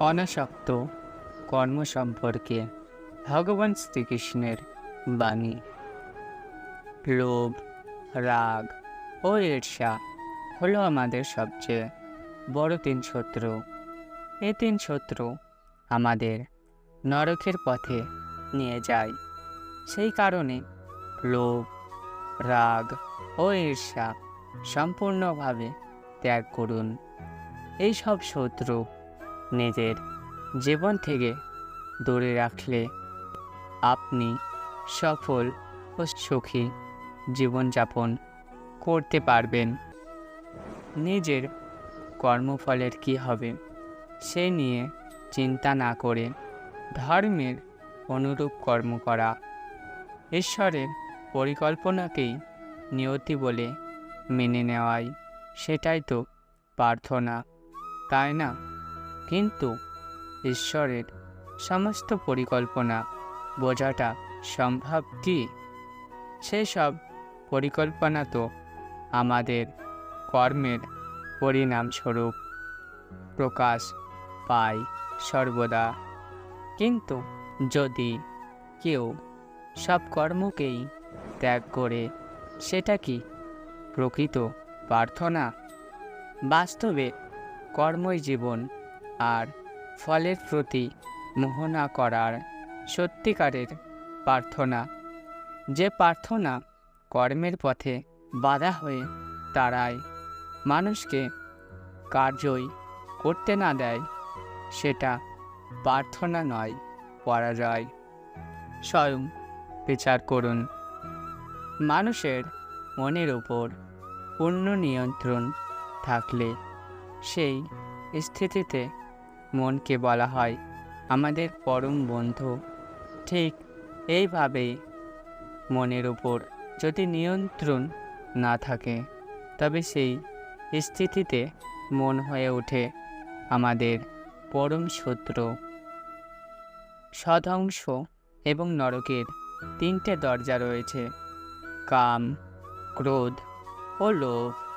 অনাসক্ত কর্ম সম্পর্কে ভগবান শ্রীকৃষ্ণের বাণী। লোভ, রাগ ও ঈর্ষা হলো আমাদের সবচেয়ে বড় তিন শত্রু। এ তিন শত্রু আমাদের নরকের পথে নিয়ে যায়। সেই কারণে লোভ, রাগ ও ঈর্ষা সম্পূর্ণভাবে ত্যাগ করুন। এই সব শত্রু নিজের জীবন থেকে দূরে রাখলে আপনি সফল ও সুখী জীবনযাপন করতে পারবেন। নিজের কর্মফলের কি হবে সে নিয়ে চিন্তা না করে ধর্মের অনুরূপ কর্ম করা। ঈশ্বরের পরিকল্পনাকেই নিয়তি বলে মেনে নেওয়াই সেটাই তো প্রার্থনা, তাই না? কিন্তু ঈশ্বরের সমস্ত পরিকল্পনা বোঝাটা সম্ভব কি? সেসব পরিকল্পনা তো আমাদের কর্মের পরিণামস্বরূপ প্রকাশ পায় সর্বদা। কিন্তু যদি কেউ সব কর্মকেই ত্যাগ করে, সেটা কি প্রকৃত প্রার্থনা? বাস্তবে কর্মই জীবন আর ফলের প্রতি মোহনা করার সত্যিকারের প্রার্থনা। যে প্রার্থনা কর্মের পথে বাধা হয়ে দাঁড়ায়, মানুষকে কার্যই করতে না দেয়, সেটা প্রার্থনা নয়, পরাজয়। স্বয়ং বিচার করুন। মানুষের মনের উপর পূর্ণ নিয়ন্ত্রণ থাকলে সেই স্থিতিতে মনকে বলা হয়। আমাদের পরম বন্ধু। ঠিক এইভাবেই মনের উপর যদি নিয়ন্ত্রণ না থাকে, তবে সেই স্থিতিতে মন হয়ে ওঠে আমাদের পরম শত্রু। সধ্বংস এবং নরকের তিনটে দরজা রয়েছে। কাম, ক্রোধ ও লোভ।